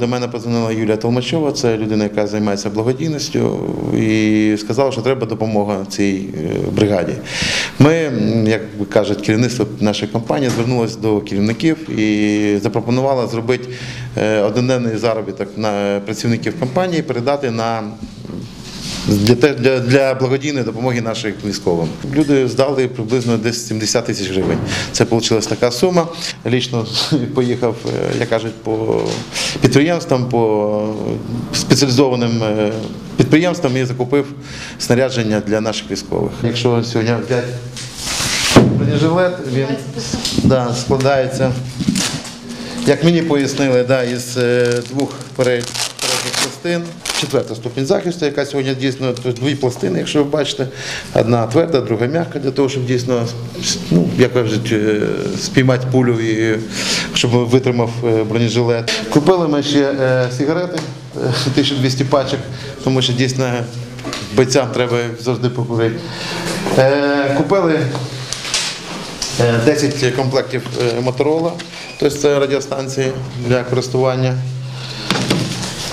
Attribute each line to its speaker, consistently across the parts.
Speaker 1: До мене позвонила Юлія Толмачова, це людина, яка займається благодійністю, і сказала, що треба допомога цій е, бригаді. Ми, як кажуть, керівництво нашої компанії звернулося до керівників і запропонувало зробити е, одноденний заробіток на працівників компанії, передати на для, для, для благодійної допомоги нашим військовим. Люди здали приблизно десь 70 тисяч гривень. Це вийшла така сума. Лічно поїхав, е, як кажуть, по підприємствам, по спеціалізованим е, підприємствам і закупив снарядження для наших військових. Якщо сьогодні взяти бронежилет, він да, складається, як мені пояснили, да, із е, двох перед- пластин. Четверта ступінь захисту, яка сьогодні дійсно дві пластини, якщо ви бачите, одна тверда, друга м'яка, для того, щоб дійсно ну, як кажуть, е, спіймати пулю і щоб витримав е, бронежилет. Купили ми ще е, сигарети, е, 1200 пачок, тому що дійсно бойцям треба завжди покурити. Купили Е, 10 комплектів Моторола, тобто це радіостанції для користування.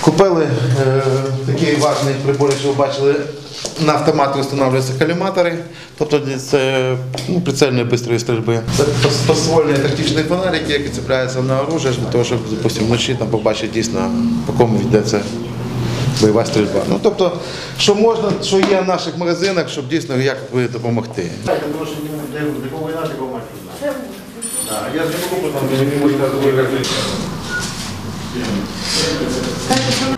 Speaker 1: Купили е, такий важний прибор, якщо ви бачили, на автомат встановлюються коліматори, тобто це ну, прицельної бистрої стрільби. Це пос- поствольні тактичні фонарики, які цепляються на оружие, для того, щоб допустим, вночі там побачити дійсно, по кому йдеться бойова стрільба. Ну, тобто, що можна, що є в наших магазинах, щоб дійсно як ви допомогти.
Speaker 2: Я не могу я не могу
Speaker 3: 但是